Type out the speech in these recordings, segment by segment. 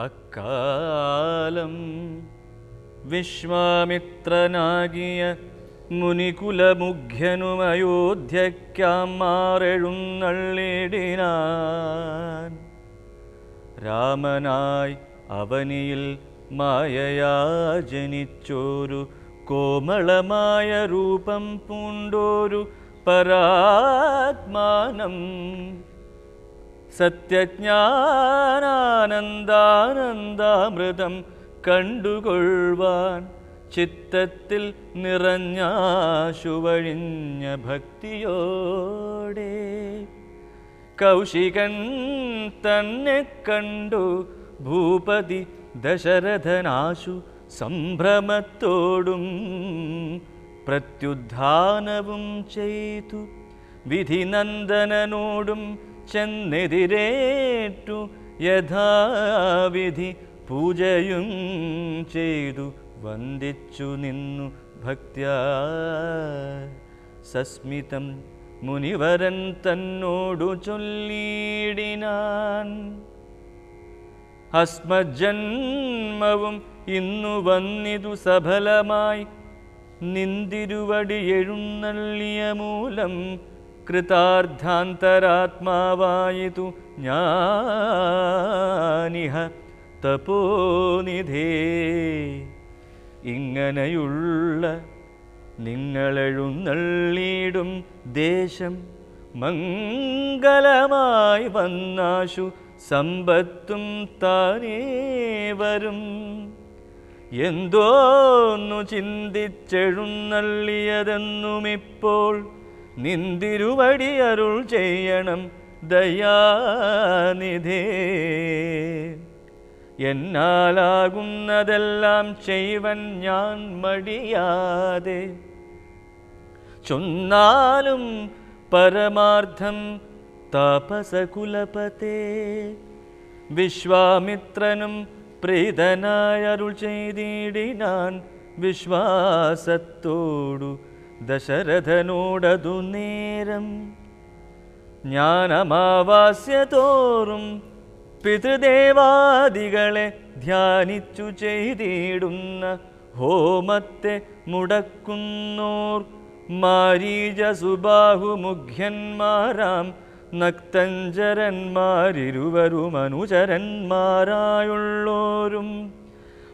അക്കാലം വിശ്വാമിത്രനാകിയ മുനികുലമുഖ്യനും അയോധ്യയ്ക്കാം മാറെഴുന്നള്ളിടിനാൻ. രാമനായി അവനിയിൽ മായയാ ജനിച്ചോരു കോമളമായ രൂപം പൂണ്ടോരു പരാത്മാനം. സത്യജ്ഞാനാനന്ദാനന്ദാമൃതം കണ്ടുകൊള്ളുവാൻ ചിത്തത്തിൽ നിറഞ്ഞാശുവഴിഞ്ഞ ഭക്തിയോടെ കൗശികൻ തന്നെ കണ്ടു ഭൂപതി ദശരഥനാശു സംഭ്രമത്തോടും പ്രത്യുദ്ധാനവും ചെയ്തു വിധിനന്ദനനോടും ചെന്നെതിരേറ്റു യഥാവിധി പൂജയും ചെയ്തു. വന്ദിച്ചു നിന്നു ഭക്ത്യാ. സസ്മിതം മുനിവരൻ തന്നോടു ചൊല്ലിയിടിനാൻ അസ്മജന്മവും ഇന്നു വന്നിതു സഫലമായി. നിന്തിരുവടി എഴുന്നള്ളിയ മൂലം കൃതാർത്ഥാന്തരാത്മാവായിതു ഞാനിഹ തപോനിധേ ഇങ്ങനെയുള്ള നിങ്ങളെഴുന്നള്ളിയിടും ദേശം മംഗലമായി വന്നാശു സമ്പത്തും താനേ വരും. എന്തോന്നു ചിന്തിച്ചെഴുന്നള്ളിയതെന്നുമിപ്പോൾ നിന്തിരുവടി അരുൾ ചെയ്യണം ദയാനിധി. എന്നാലാകുന്നതെല്ലാം ചെയ്വൻ ഞാൻ മടിയാതെ. ചൊന്നാലും പരമാർത്ഥം താപസകുലപതേ. വിശ്വാമിത്രനും പ്രീതനായ അരുൾ ചെയ്തിടിനാൻ വിശ്വാസത്തോടു ദശരഥനോടതു നേരം ജ്ഞാനമാവാസ്യതോറും പിതൃദേവാദികളെ ധ്യാനിച്ചു ചെയ്തിടുന്ന ഹോമത്തെ മുടക്കുന്നോർ മാരീജ സുബാഹുമുഖ്യന്മാരാം നക്തഞ്ചരന്മാരിരുവരും അനുചരന്മാരായുള്ളോരും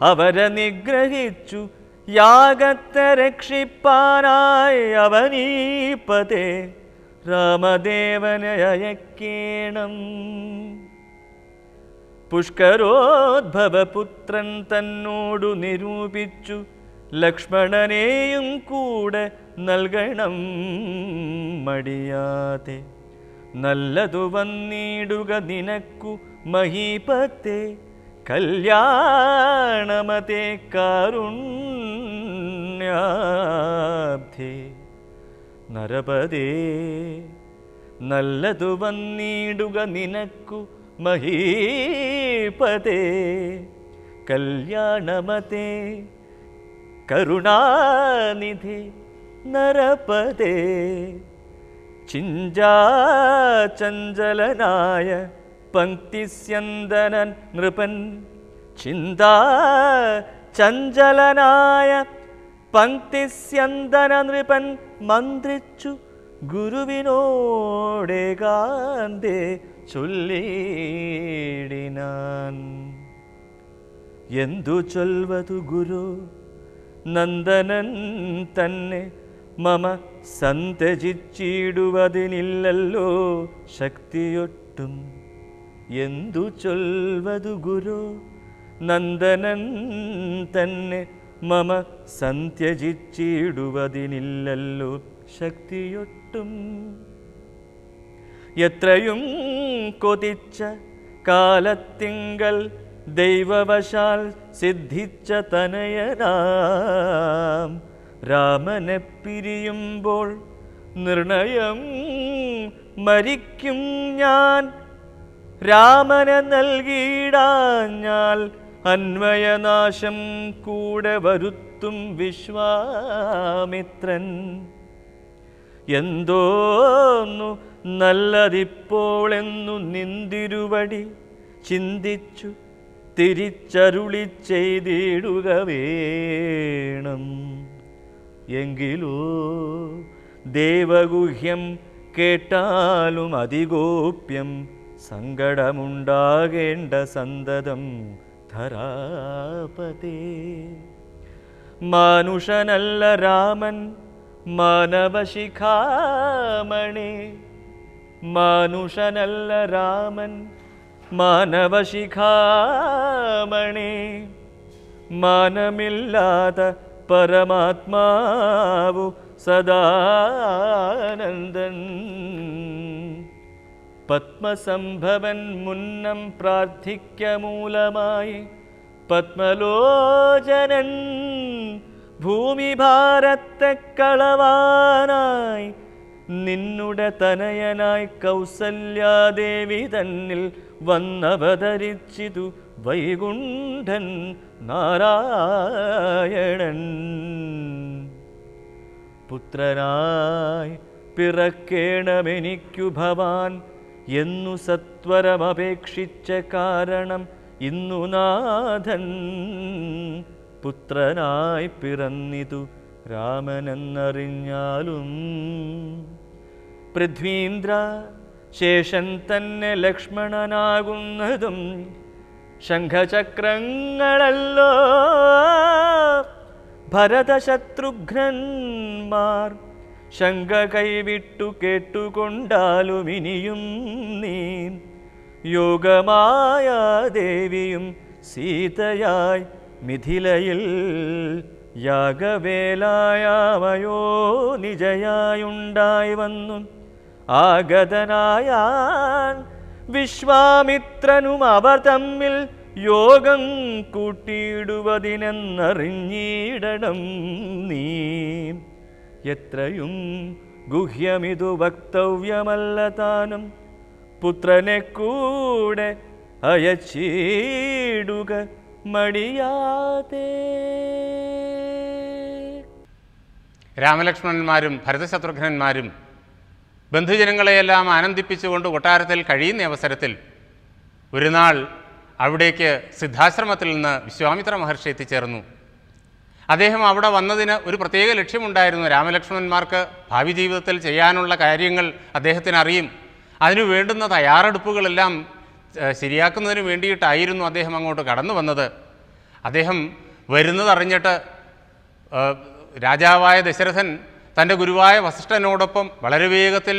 അവരെ നിഗ്രഹിച്ചു യാഗത്തെ രക്ഷിപ്പാനായി അവനീപതേ രാമദേവനെ അയക്കേണം. പുഷ്കരോദ്ഭവപുത്രൻ തന്നോടു നിരൂപിച്ചു ലക്ഷ്മണനെയും കൂടെ നൽകണം മടിയാതെ. നല്ലതു വന്നിടുക നിനക്കു മഹീപത്തെ. കല്യാണമതേ കാരുണ്യാബ്ധേ നരപതേ നല്ലതു വന്നിടുക നിനക്കു മഹീപതേ കല്യാണമതേ കരുണാനിധി നരപതേ ചിഞ്ചാചഞ്ചലനായ പങ്ക്തിസ്യന്തനൻ നൃപൻ ചിന്താ ചഞ്ചലനായ പങ്ക്തിസ്യന്തന നൃപൻ മന്ത്രിച്ചു ഗുരുവിനോടേകാന്തേ ചൊല്ലിടിനാൻ. എന്തു ചൊൽവതു ഗുരു? നന്ദനൻ തന്നെ മമ സന്തജിച്ചിടുവതിനില്ലല്ലോ ശക്തിയൊട്ടും. എന്തു ചൊൽവതു ഗുരു? നന്ദനൻ തന്നെ മമ സന്ത്യജിച്ചിടുവതിനില്ലല്ലോ ശക്തിയൊട്ടും. എത്രയും കൊതിച്ച കാലത്തിങ്കൽ ദൈവവശാൽ സിദ്ധിച്ച തനയനാം. രാമനെ പിരിയുമ്പോൾ നിർണയം മരിക്കും ഞാൻ. രാമനെ നൽകിയിടാഞ്ഞാൽ അന്വയനാശം കൂടെ വരുത്തും വിശ്വാമിത്രൻ. എന്തോന്നു നല്ലതിപ്പോൾ എന്നു നിന്തിരുവടി ചിന്തിച്ചു തിരിച്ചരുളി ചെയ്തിടുക വേണം. എങ്കിലോ ദേവഗുഹ്യം കേട്ടാലും അതിഗോപ്യം സങ്കടമുണ്ടാകേണ്ട സന്തതം ധരാപതേ. മാനുഷനല്ല രാമൻ മാനവശിഖാമണി. മാനുഷനല്ല രാമൻ മാനവശിഖാമണി. മാനമില്ലാത പരമാത്മാവു സദാനന്ദൻ. പത്മസംഭവൻ മുന്നം പ്രാർത്ഥിക്ക മൂലമായി. പത്മലോചനൻ ഭൂമി ഭാരത്തെ കളവാനായി. നിന്നുടെ തനയനായി കൗസല്യാദേവി തന്നിൽ വന്നവതരിച്ചിതു വൈകുണ്ഠൻ നാരായണൻ. പുത്രനായി പിറക്കേണമെനിക്കു ഭവാൻ എന്നു സത്വരമപേക്ഷിച്ച കാരണം ഇന്നു നാഥൻ പുത്രനായി പിറന്നിതു രാമനെന്നറിഞ്ഞാലും. പൃഥ്വീന്ദ്ര ശേഷൻ തന്നെ ലക്ഷ്മണനാകുന്നതും ശംഖചക്രങ്ങളല്ലോ. ഭരതശത്രുഘ്നന്മാർ ശങ്ക കൈവിട്ടു കേട്ടുകൊണ്ടാലും ഇനിയും നീ യോഗമായ ദേവിയും സീതയായി മിഥിലയിൽ യാഗവേലായാമയോ നിജയായുണ്ടായി വന്നു. ആഗതനായാൻ വിശ്വാമിത്രനും അവർ തമ്മിൽ യോഗം കൂട്ടിയിടുവതിനെന്നറിഞ്ഞിടണം നീ. എത്രയും ഗുഹ്യമിതു വക്തവ്യമല്ല താനും പുത്രനെ കൂടെ അയച്ചിടുക മടിയാതെ. രാമലക്ഷ്മണന്മാരും ഭരതശത്രുഘ്നന്മാരും ബന്ധുജനങ്ങളെയെല്ലാം ആനന്ദിപ്പിച്ചുകൊണ്ട് കൊട്ടാരത്തിൽ കഴിയുന്ന അവസരത്തിൽ ഒരു നാൾ അവിടേക്ക് സിദ്ധാശ്രമത്തിൽ നിന്ന് വിശ്വാമിത്ര മഹർഷി എത്തിച്ചേർന്നു. അദ്ദേഹം അവിടെ വന്നതിന് ഒരു പ്രത്യേക ലക്ഷ്യമുണ്ടായിരുന്നു. രാമലക്ഷ്മണന്മാർക്ക് ഭാവി ജീവിതത്തിൽ ചെയ്യാനുള്ള കാര്യങ്ങൾ അദ്ദേഹത്തിന് അറിയും. അതിനു വേണ്ടുന്ന തയ്യാറെടുപ്പുകളെല്ലാം ശരിയാക്കുന്നതിന് വേണ്ടിയിട്ടായിരുന്നു അദ്ദേഹം അങ്ങോട്ട് കടന്നു വന്നത്. അദ്ദേഹം വരുന്നതറിഞ്ഞിട്ട് രാജാവായ ദശരഥൻ തന്റെ ഗുരുവായ വസിഷ്ഠനോടൊപ്പം വളരെ വേഗത്തിൽ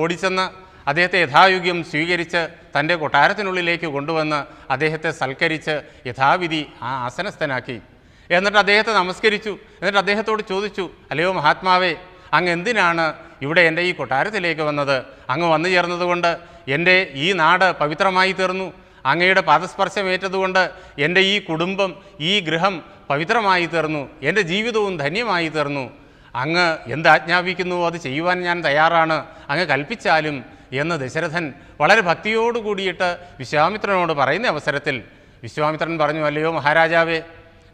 ഓടിച്ചെന്ന് അദ്ദേഹത്തെ യഥായുഗ്യം സ്വീകരിച്ച് തന്റെ കൊട്ടാരത്തിനുള്ളിലേക്ക് കൊണ്ടുവന്ന് അദ്ദേഹത്തെ സൽക്കരിച്ച് യഥാവിധി ആ ആസനസ്ഥനാക്കി. എന്നിട്ട് അദ്ദേഹത്തെ നമസ്കരിച്ചു എന്നിട്ട് അദ്ദേഹത്തോട് ചോദിച്ചു അല്ലയോ മഹാത്മാവേ അങ്ങ് എന്തിനാണ് ഇവിടെ എന്റെ ഈ കൊട്ടാരത്തിലേക്ക് വന്നത്? അങ്ങ് വന്നു ചേർന്നതുകൊണ്ട് എന്റെ ഈ നാട് പവിത്രമായി തീർന്നു. അങ്ങയുടെ പാദസ്പർശമേറ്റതുകൊണ്ട് എന്റെ ഈ കുടുംബം ഈ ഗൃഹം പവിത്രമായി തീർന്നു. എന്റെ ജീവിതവും ധന്യമായി തീർന്നു. അങ്ങ് എന്ത് ആജ്ഞാപിക്കുന്നുവോ അത് ചെയ്യുവാൻ ഞാൻ തയ്യാറാണ്. അങ്ങ് കൽപ്പിച്ചാലും എന്ന് ദശരഥൻ വളരെ ഭക്തിയോടു കൂടിയിട്ട് വിശ്വാമിത്രനോട് പറയുന്ന അവസരത്തിൽ വിശ്വാമിത്രൻ പറഞ്ഞു അല്ലയോ മഹാരാജാവേ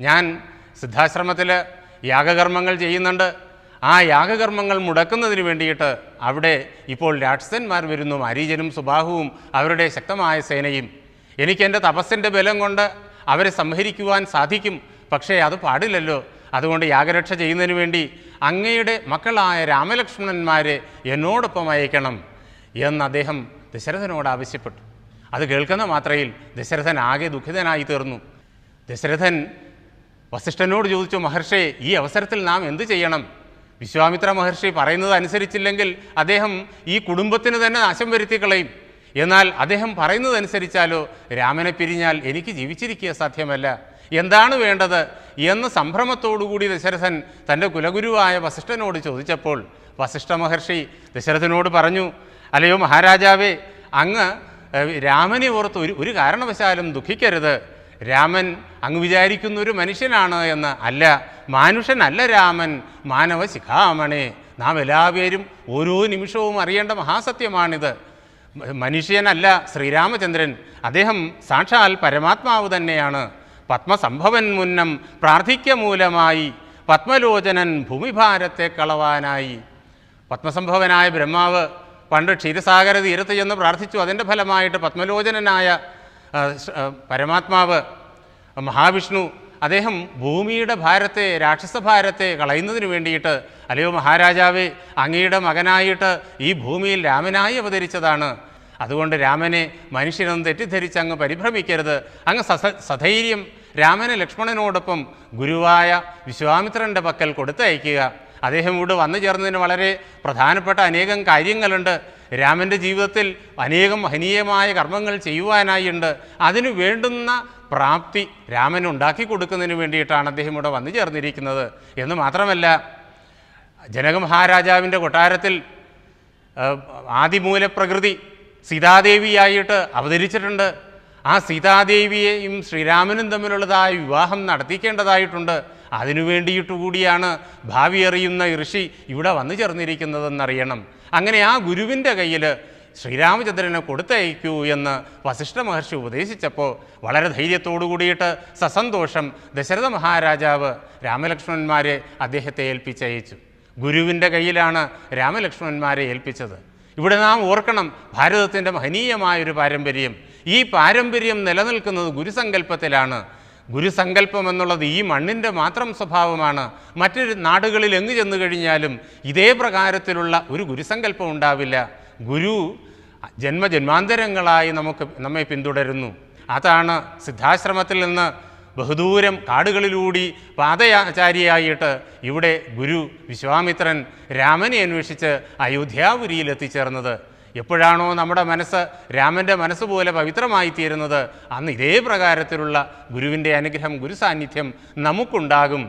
ഞാൻ സിദ്ധാശ്രമത്തിൽ യാഗകർമ്മങ്ങൾ ചെയ്യുന്നുണ്ട്. ആ യാഗകർമ്മങ്ങൾ മുടക്കുന്നതിന് വേണ്ടിയിട്ട് അവിടെ ഇപ്പോൾ രാക്ഷസന്മാർ വരുന്നു അരീജനും സുബാഹുവും അവരുടെ ശക്തമായ സേനയും. എനിക്ക് എന്റെ തപസ്സിന്റെ ബലം കൊണ്ട് അവരെ സംഹരിക്കുവാൻ സാധിക്കും പക്ഷേ അത് പാടില്ലല്ലോ. അതുകൊണ്ട് യാഗരക്ഷ ചെയ്യുന്നതിന് വേണ്ടി അങ്ങയുടെ മക്കളായ രാമലക്ഷ്മണന്മാരെ എന്നോടൊപ്പം അയക്കണം എന്ന് അദ്ദേഹം ദശരഥനോട് ആവശ്യപ്പെട്ടു. അത് കേൾക്കുന്ന മാത്രയിൽ ദശരഥൻ ആകെ ദുഃഖിതനായി തീർന്നു. ദശരഥൻ വസിഷ്ഠനോട് ചോദിച്ചു മഹർഷി ഈ അവസരത്തിൽ നാം എന്ത് ചെയ്യണം? വിശ്വാമിത്ര മഹർഷി പറയുന്നത് അനുസരിച്ചില്ലെങ്കിൽ അദ്ദേഹം ഈ കുടുംബത്തിന് തന്നെ നാശം വരുത്തി കളയും എന്നാൽ അദ്ദേഹം പറയുന്നതനുസരിച്ചാലോ രാമനെ പിരിഞ്ഞാൽ എനിക്ക് ജീവിച്ചിരിക്കുക സാധ്യമല്ല. എന്താണ് വേണ്ടത്? എന്ന് സംഭ്രമത്തോടുകൂടി ദശരഥൻ തന്റെ കുലഗുരുവായ വസിഷ്ഠനോട് ചോദിച്ചപ്പോൾ വസിഷ്ഠ മഹർഷി ദശരഥനോട് പറഞ്ഞു അല്ലയോ മഹാരാജാവേ അങ്ങ് രാമനെ ഓർത്ത് ഒരു ഒരു കാരണവശാലും ദുഃഖിക്കരുത്. രാമൻ അങ്ങ് വിചാരിക്കുന്ന ഒരു മനുഷ്യനാണ് എന്ന് അല്ല മാനുഷനല്ല രാമൻ. മാനവ ശിഖാമണേ. നാം എല്ലാവരും ഓരോ നിമിഷവും അറിയേണ്ട മഹാസത്യമാണിത്. മനുഷ്യനല്ല ശ്രീരാമചന്ദ്രൻ. അദ്ദേഹം സാക്ഷാൽ പരമാത്മാവ് തന്നെയാണ്. പത്മസംഭവൻ മുന്നം പ്രാർത്ഥിക്ക മൂലമായി പത്മലോചനൻ ഭൂമിഭാരത്തെ കളവാനായി. പത്മസംഭവനായ ബ്രഹ്മാവ് പണ്ട് ക്ഷീരസാഗര തീരത്ത് ചെന്ന് പ്രാർത്ഥിച്ചു. അതിന്റെ ഫലമായിട്ട് പത്മലോചനനായ പരമാത്മാവ് മഹാവിഷ്ണു അദ്ദേഹം ഭൂമിയുടെ ഭാരത്തെ രാക്ഷസ ഭാരത്തെ കളയുന്നതിന് വേണ്ടിയിട്ട് അല്ലയോ മഹാരാജാവേ അങ്ങയുടെ മകനായിട്ട് ഈ ഭൂമിയിൽ രാമനായി അവതരിച്ചതാണ്. അതുകൊണ്ട് രാമനെ മനുഷ്യനൊന്നും തെറ്റിദ്ധരിച്ച് അങ്ങ് പരിഭ്രമിക്കരുത്. അങ്ങ് സസ സധൈര്യം രാമനെ ലക്ഷ്മണനോടൊപ്പം ഗുരുവായ വിശ്വാമിത്രന്റെ പക്കൽ കൊടുത്തയക്കുക. അദ്ദേഹം ഇവിടെ വന്നു ചേർന്നതിന് വളരെ പ്രധാനപ്പെട്ട അനേകം കാര്യങ്ങളുണ്ട്. രാമന്റെ ജീവിതത്തിൽ അനേകം മഹനീയമായ കർമ്മങ്ങൾ ചെയ്യുവാനായി ഉണ്ട് അതിനു വേണ്ടുന്ന പ്രാപ്തി രാമൻ ഉണ്ടാക്കി കൊടുക്കുന്നതിന് വേണ്ടിയിട്ടാണ് അദ്ദേഹം ഇവിടെ വന്നു ചേർന്നിരിക്കുന്നത്. എന്ന് മാത്രമല്ല ജനകമഹാരാജാവിന്റെ കൊട്ടാരത്തിൽ ആദിമൂലപ്രകൃതി സീതാദേവിയായിട്ട് അവതരിച്ചിട്ടുണ്ട്. ആ സീതാദേവിയെയും ശ്രീരാമനും തമ്മിലുള്ളതായ വിവാഹം നടത്തിക്കേണ്ടതായിട്ടുണ്ട്. അതിനു വേണ്ടിയിട്ട് കൂടിയാണ് ഭാവി അറിയുന്ന ഋഷി ഇവിടെ വന്നു ചേർന്നിരിക്കുന്നതെന്നറിയണം. അങ്ങനെ ആ ഗുരുവിന്റെ കയ്യിൽ ശ്രീരാമചന്ദ്രനെ കൊടുത്തയക്കൂ എന്ന് വസിഷ്ഠ മഹർഷി ഉപദേശിച്ചപ്പോൾ വളരെ ധൈര്യത്തോടു കൂടിയിട്ട് സസന്തോഷം ദശരഥ മഹാരാജാവ് രാമലക്ഷ്മണന്മാരെ അദ്ദേഹത്തെ ഏൽപ്പിച്ചയച്ചു. ഗുരുവിന്റെ കയ്യിലാണ് രാമലക്ഷ്മണന്മാരെ ഏൽപ്പിച്ചത്. ഇവിടെ നാം ഓർക്കണം ഭാരതത്തിന്റെ മഹനീയമായൊരു പാരമ്പര്യം. ഈ പാരമ്പര്യം നിലനിൽക്കുന്നത് ഗുരുസങ്കല്പത്തിലാണ്. ഗുരുസങ്കല്പം എന്നുള്ളത് ഈ മണ്ണിന്റെ മാത്രം സ്വഭാവമാണ്. മറ്റൊരു നാടുകളിൽ എങ്ങു ചെന്നു കഴിഞ്ഞാലും ഇതേ പ്രകാരത്തിലുള്ള ഒരു ഗുരുസങ്കല്പം ഉണ്ടാവില്ല. ഗുരു ജന്മജന്മാന്തരങ്ങളായി നമുക്ക് നമ്മെ പിന്തുടരുന്നു. അതാണ് സിദ്ധാശ്രമത്തിൽ നിന്ന് ബഹുദൂരം കാടുകളിലൂടി പാദയാചാരിയായിട്ട് ഇവിടെ ഗുരു വിശ്വാമിത്രൻ രാമനെ അന്വേഷിച്ച് അയോധ്യാപുരിയിൽ എത്തിച്ചേർന്നത് എപ്പോഴാണോ നമ്മുടെ മനസ്സ് രാമന്റെ മനസ്സ് പോലെ പവിത്രമായി തീരുന്നത് അന്ന് ഇതേ പ്രകാരത്തിലുള്ള ഗുരുവിന്റെ അനുഗ്രഹം ഗുരുസാന്നിധ്യം നമുക്കുണ്ടാകും.